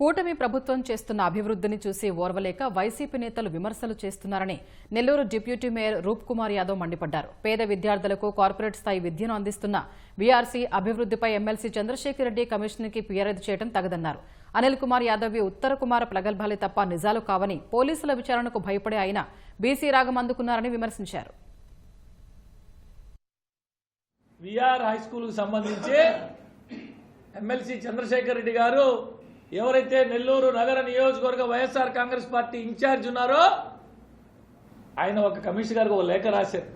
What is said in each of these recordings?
కూటమి ప్రభుత్వం చేస్తున్న అభివృద్ధిని చూసి ఓర్వలేక వైసీపీ నేతలు విమర్శలు చేస్తున్నారని నెల్లూరు డిప్యూటీ మేయర్ రూప్ కుమార్ యాదవ్ మండిపడ్డారు. పేద విద్యార్థులకు కార్పొరేట్ స్థాయి విద్యను అందిస్తున్న వీఆర్సీ అభివృద్ధిపై ఎమ్మెల్సీ చంద్రశేఖర్ రెడ్డి కమిషన్కి ఫిర్యాదు చేయడం తగదన్నారు. అనిల్ కుమార్ యాదవ్ ఉత్తర కుమార ప్రగల్భాలే తప్ప నిజాలు కావని పోలీసుల విచారణకు భయపడే ఆయన బీసీ రాగం అందుకున్నారని విమర్శించారు. విఆర్ హై సంబంధించి ఎమ్మెల్సీ చంద్రశేఖర్ రెడ్డి గారు ఎవరైతే నెల్లూరు నగర నియోజకవర్గ వైఎస్ఆర్ కాంగ్రెస్ పార్టీ ఇన్ఛార్జ్ ఉన్నారో ఆయన ఒక కమిషనర్ గారికి ఒక లేఖ రాశారు.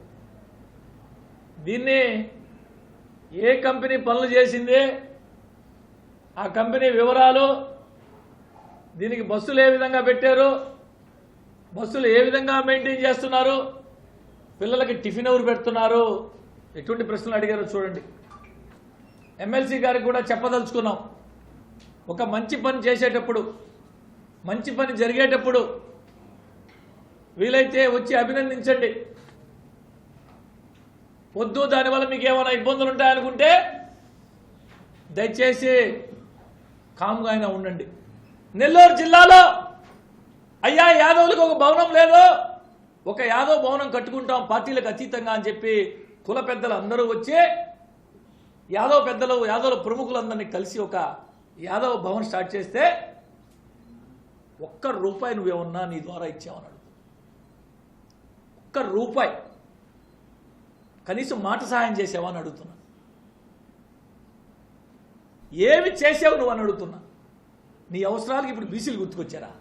దీన్ని ఏ కంపెనీ పనులు చేసింది ఆ కంపెనీ వివరాలు దీనికి బస్సులు ఏ విధంగా పెట్టారు బస్సులు ఏ విధంగా మెయింటైన్ చేస్తున్నారు పిల్లలకి టిఫిన్ ఎవరు పెడుతున్నారు ఎటువంటి ప్రశ్నలు అడిగారో చూడండి. ఎమ్మెల్సీ గారికి కూడా చెప్పదలుచుకున్నాం. ఒక మంచి పని చేసేటప్పుడు మంచి పని జరిగేటప్పుడు వీలైతే వచ్చి అభినందించండి. వద్దు దానివల్ల మీకు ఏమైనా ఇబ్బందులు ఉంటాయనుకుంటే దయచేసి కామ్గా అయినా ఉండండి. నెల్లూరు జిల్లాలో అయ్యా యాదవులకు ఒక భవనం లేదు. ఒక యాదవ్ భవనం కట్టుకుంటాం పార్టీలకు అతీతంగా అని చెప్పి కుల పెద్దలు అందరూ వచ్చి యాదవ్ పెద్దలు యాదవ్ ప్రముఖులందరినీ కలిసి ఒక యాదవ్ భవన్ స్టార్ట్ చేస్తే ఒక్క రూపాయి నువ్వేమన్నా నీ ద్వారా ఇచ్చావన్నాడు. ఒక్క రూపాయి. కనీసం మాట సహాయం చేసావని అడుగుతున్నా. ఏమి చేసావు నువ్వు అని అడుగుతున్నా. నీ అవసరాలకి ఇప్పుడు బీసీలు గుర్తుకొచ్చారా?